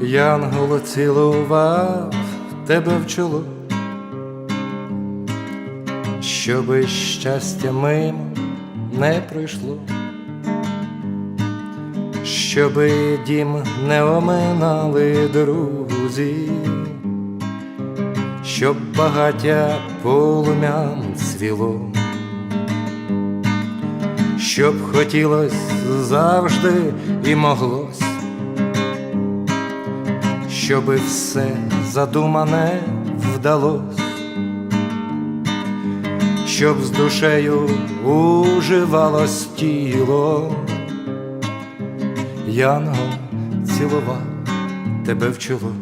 Янгол цілував тебе в чоло, щоби щастя мимо не пройшло, щоби дім не оминали друзі, щоб багаття полум'ям цвіло, щоб хотілось завжди і моглось щоби все задумане вдалось, щоб з душею уживалось тіло, Янгол цілував тебе в чоло.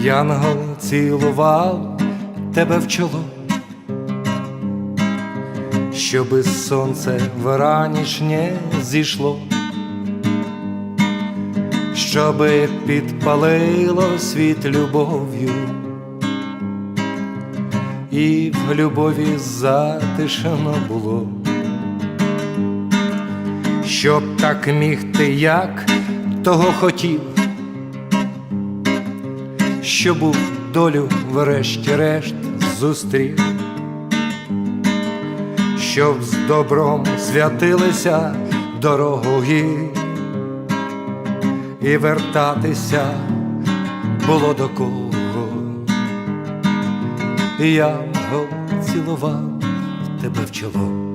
Янгол цілував тебе в чоло, щоби сонце вранішнє зійшло щоби підпалило світ любов'ю, і в любові затишно було, щоб так міг ти, як того хотів, щоб був долю врешті-решт зустрів, щоб з добром святилися дороги і вертатися було до кого. І я цілував тебе в чоло.